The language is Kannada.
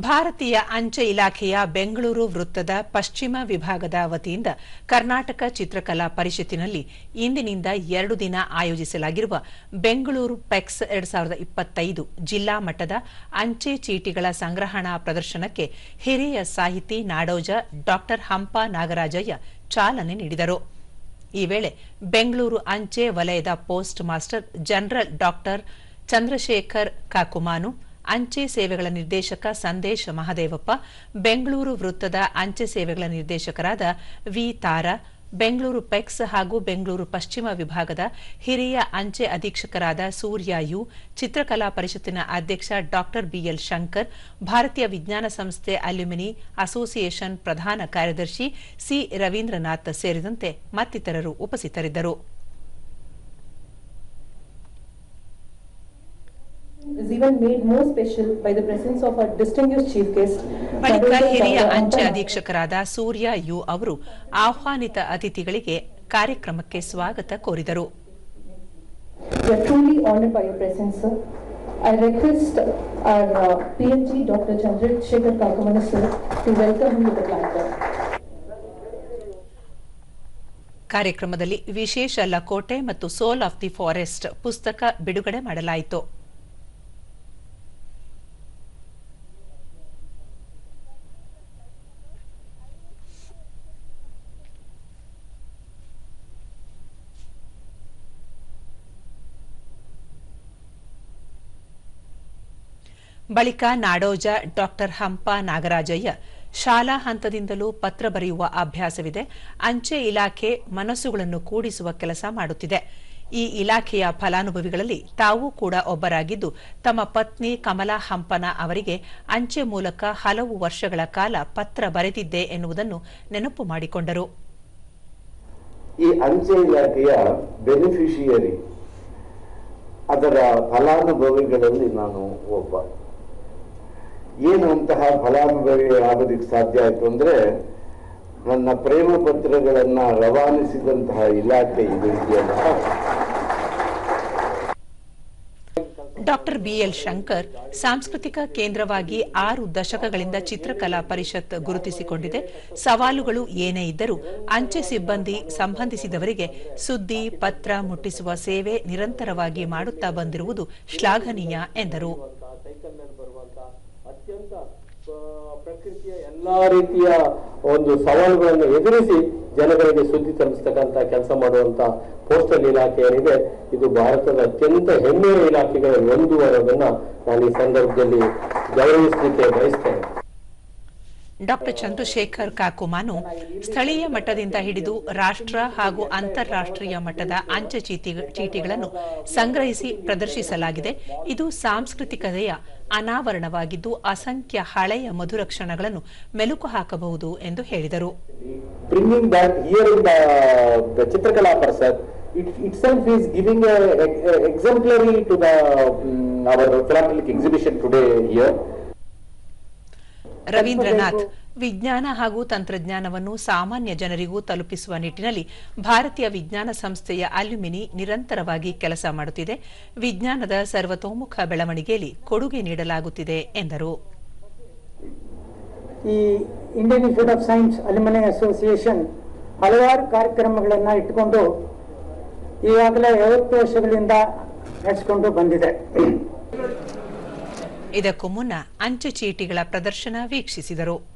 ಭಾರತೀಯ ಅಂಚೆ ಇಲಾಖೆಯ ಬೆಂಗಳೂರು ವೃತ್ತದ ಪಶ್ಚಿಮ ವಿಭಾಗದ ವತಿಯಿಂದ ಕರ್ನಾಟಕ ಚಿತ್ರಕಲಾ ಪರಿಷತ್ತಿನಲ್ಲಿ ಇಂದಿನಿಂದ ಎರಡು ದಿನ ಆಯೋಜಿಸಲಾಗಿರುವ ಬೆಂಗಳೂರು ಪೆಕ್ಸ್ ಎರಡ್ ಸಾವಿರದ ಇಪ್ಪತ್ತೈದು ಜಿಲ್ಲಾ ಮಟ್ಟದ ಅಂಚೆ ಚೀಟಿಗಳ ಸಂಗ್ರಹಣಾ ಪ್ರದರ್ಶನಕ್ಕೆ ಹಿರಿಯ ಸಾಹಿತಿ ನಾಡೋಜ ಡಾ ಹಂಪ ನಾಗರಾಜಯ್ಯ ಚಾಲನೆ ನೀಡಿದರು. ಈ ವೇಳೆ ಬೆಂಗಳೂರು ಅಂಚೆ ವಲಯದ post master general doctor Chandrashekhar Kakumanu ಅಂಚೆ ಸೇವೆಗಳ ನಿರ್ದೇಶಕ ಸಂದೇಶ್ ಮಹದೇವಪ್ಪ, ಬೆಂಗಳೂರು ವೃತ್ತದ ಅಂಚೆ ಸೇವೆಗಳ ನಿರ್ದೇಶಕರಾದ ವಿ ತಾರಾ, ಬೆಂಗಳೂರು ಪೆಕ್ಸ್ ಹಾಗೂ ಬೆಂಗಳೂರು ಪಶ್ಚಿಮ ವಿಭಾಗದ ಹಿರಿಯ ಅಂಚೆ ಅಧೀಕ್ಷಕರಾದ ಸೂರ್ಯ ಯು, ಚಿತ್ರಕಲಾ ಪರಿಷತ್ತಿನ ಅಧ್ಯಕ್ಷ ಡಾಕ್ಟರ್ ಬಿಎಲ್ ಶಂಕರ್, ಭಾರತೀಯ ವಿಜ್ಞಾನ ಸಂಸ್ಥೆ ಅಲ್ಯುಮಿನಿ ಅಸೋಸಿಯೇಷನ್ ಪ್ರಧಾನ ಕಾರ್ಯದರ್ಶಿ ಸಿ ರವೀಂದ್ರನಾಥ್ ಸೇರಿದಂತೆ ಮತ್ತಿತರರು ಉಪಸ್ಥಿತರಿದ್ದರು is even made more special by the presence of our distinguished chief guest. ಬಳಿಕ. ಹಿರಿಯ. ಅಂಚೆ Yu ಅಧೀಕ್ಷಕರಾದ ಸೂರ್ಯ ಯು ಅವರು ಆಹ್ವಾನಿತ ಅತಿಥಿಗಳಿಗೆ ಕಾರ್ಯಕ್ರಮಕ್ಕೆ ಸ್ವಾಗತ ಕೋರಿದರು We are truly honored by your presence, sir. I request our uh, PMG, Dr. Chandrasekhar Kakamana, sir, to welcome him to the platform. ಕಾರ್ಯಕ್ರಮದಲ್ಲಿ ವಿಶೇಷ ಲಕೋಟೆ ಮತ್ತು ಸೋಲ್ ಆಫ್ ದಿ ಫಾರೆಸ್ಟ್ ಪುಸ್ತಕ ಬಿಡುಗಡೆ ಮಾಡಲಾಯಿತು ಬಳಿಕ ನಾಡೋಜ ಡಾಕ್ಟರ್ ಹಂಪ ನಾಗರಾಜಯ್ಯ ಶಾಲಾ ಹಂತದಿಂದಲೂ ಪತ್ರ ಬರೆಯುವ ಅಭ್ಯಾಸವಿದೆ. ಅಂಚೆ ಇಲಾಖೆ ಮನಸ್ಸುಗಳನ್ನು ಕೂಡಿಸುವ ಕೆಲಸ ಮಾಡುತ್ತಿದೆ. ಈ ಇಲಾಖೆಯ ಫಲಾನುಭವಿಗಳಲ್ಲಿ ತಾವೂ ಕೂಡ ಒಬ್ಬರಾಗಿದ್ದು, ತಮ್ಮ ಪತ್ನಿ ಕಮಲಾ ಹಂಪನ ಅವರಿಗೆ ಅಂಚೆ ಮೂಲಕ ಹಲವು ವರ್ಷಗಳ ಕಾಲ ಪತ್ರ ಬರೆದಿದ್ದೆ ಎನ್ನುವುದನ್ನು ನೆನಪು ಮಾಡಿಕೊಂಡರು. ಈ ಅಂಚೆ ಇಲಾಖೆಯ ಬೆನಿಫಿಷಿಯರಿ ಅದರ ಫಲಾನುಭವಿಗಳಲ್ಲಿ ನಾನು ಒಬ್ಬ. ಏನು ಅಂತಹ ಫಲಾನುಭವಿ ಆಗೋದಕ್ಕೆ ಸಾಧ್ಯ ಆಯ್ತು ಅಂದ್ರೆ ನನ್ನ ಪ್ರೇಮ ಪತ್ರಗಳನ್ನ ರವಾನಿಸಿದಂತಹ ಇಲಾಖೆ ಇದು ಡಾಕ್ಟರ್ ಬಿಎಲ್ ಶಂಕರ್ ಸಾಂಸ್ಕೃತಿಕ ಕೇಂದ್ರವಾಗಿ ಆರು ದಶಕಗಳಿಂದ ಚಿತ್ರಕಲಾ ಪರಿಷತ್ ಗುರುತಿಸಿಕೊಂಡಿದೆ. ಸವಾಲುಗಳು ಏನೇ ಇದ್ದರೂ ಅಂಚೆ ಸಿಬ್ಬಂದಿ ಸಂಬಂಧಿಸಿದವರಿಗೆ ಸುದ್ದಿ, ಪತ್ರ ಮುಟ್ಟಿಸುವ ಸೇವೆ ನಿರಂತರವಾಗಿ ಮಾಡುತ್ತಾ ಬಂದಿರುವುದು ಶ್ಲಾಘನೀಯ ಎಂದರು. ಪ್ರಕೃತಿಯ ಎಲ್ಲಾ ರೀತಿಯ ಒಂದು ಸವಾಲುಗಳನ್ನು ಎದುರಿಸಿ ಜನಗಳಿಗೆ ಸುದ್ದಿ ತಲುಪಿಸ್ತಕ್ಕಂತ ಕೆಲಸ ಮಾಡುವಂತ ಪೋಸ್ಟಲ್ ಇಲಾಖೆ ಏನಿದೆ ಇದು ಭಾರತದ ಅತ್ಯಂತ ಹೆಮ್ಮೆಯ ಇಲಾಖೆಗಳಲ್ಲಿ ಒಂದು ಅನ್ನೋದನ್ನ ನಾನು ಈ ಸಂದರ್ಭದಲ್ಲಿ ಗೌರವಿಸಲಿಕ್ಕೆ ಬಯಸ್ತೇನೆ. ಡಾಕ್ಟರ್ ಚಂದ್ರಶೇಖರ್ ಕಾಕುಮಾನು ಸ್ಥಳೀಯ ಮಟ್ಟದಿಂದ ಹಿಡಿದು ರಾಷ್ಟ್ರ ಹಾಗೂ ಅಂತಾರಾಷ್ಟ್ರೀಯ ಮಟ್ಟದ ಅಂಚೆ ಚೀಟಿ- ಚೀಟಿಗಳನ್ನು ಸಂಗ್ರಹಿಸಿ ಪ್ರದರ್ಶಿಸಲಾಗಿದೆ ಇದು ಸಾಂಸ್ಕೃತಿಕತೆಯ ಅನಾವರಣವಾಗಿದ್ದು ಅಸಂಖ್ಯ ಹಳೆಯ ಮಧುರ ಕ್ಷಣಗಳನ್ನು ಮೆಲುಕು ಹಾಕಬಹುದು ಎಂದು ಹೇಳಿದರು it itself is giving exemplary to the um, our philatelic exhibition today here. Ravindranath. ವಿಜ್ಞಾನ ಹಾಗೂ ತಂತ್ರಜ್ಞಾನವನ್ನು ಸಾಮಾನ್ಯ ಜನರಿಗೂ ತಲುಪಿಸುವ ನಿಟ್ಟಿನಲ್ಲಿ ಭಾರತೀಯ ವಿಜ್ಞಾನ ಸಂಸ್ಥೆಯ ಅಲ್ಯುಮಿನಿ ನಿರಂತರವಾಗಿ ಕೆಲಸ ಮಾಡುತ್ತಿದೆ. ವಿಜ್ಞಾನದ ಸರ್ವತೋಮುಖ ಬೆಳವಣಿಗೆಯಲ್ಲಿ ಕೊಡುಗೆ ನೀಡಲಾಗುತ್ತಿದೆ ಎಂದರು. ಈ Indian institute of science alumni association ಹಲವಾರು ಕಾರ್ಯಕ್ರಮಗಳನ್ನು ಇಟ್ಟುಕೊಂಡು ಈಗಾಗಲೇ ಐವತ್ತು ವರ್ಷಗಳಿಂದ ನಡೆಸಿಕೊಂಡು ಬಂದಿದೆ. ಇದಕ್ಕೂ ಮುನ್ನ ಅಂಚೆ ಚೀಟಿಗಳ ಪ್ರದರ್ಶನ ವೀಕ್ಷಿಸಿದರು.